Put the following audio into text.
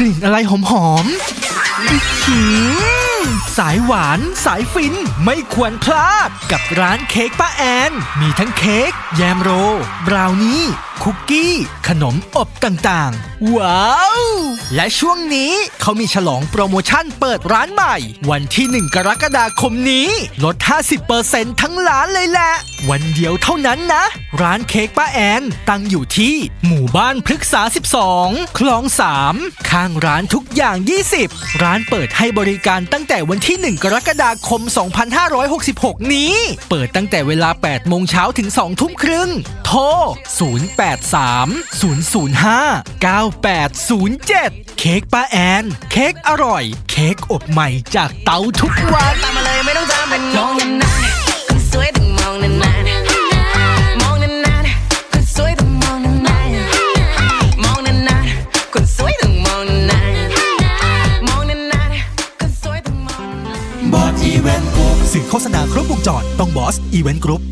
กลิ่นอะไรหอมหอมสายหวานสายฟินไม่ควรพลาด กับร้านเค้กป้าแอน มีทั้งเค้กแยมโร บราวนี่ คุกกี้ ขนมอบต่างๆ ว้าว และช่วงนี้เขามีฉลองโปรโมชั่นเปิดร้านใหม่ วันที่ 1 กรกฎาคมนี้ ลด 50%ทั้งร้านเลยแหละ วันเดียวเท่านั้นนะ ร้านเค้กป้าแอนตั้งอยู่ที่หมู่บ้านพฤกษา 12 คลอง 3 ข้างร้านทุกอย่าง 20 ร้านเปิดให้บริการตั้งแต่วันที่ 1 กรกฎาคม 2566 นี้ เปิดตั้งแต่เวลา 8 โมงเช้าถึง 2 ทุ่มครึ่ง โทร 083 005 9807 เค้กป้าแอน เค้กอร่อย เค้กอบใหม่จากเตาทุกวัน ตามมาเลยไม่ต้องจำเป็นมองนานๆคนสวยต้องมองนานๆมองนานๆคนสวยต้องมองนานๆมองนานๆคนสวยต้องมองนานๆมองนานๆคนสวยต้องมองนานๆบอสอีเวนต์กรุ๊ปสื่อโฆษณาครบวงจรต้องบอสอีเวนต์กรุ๊ป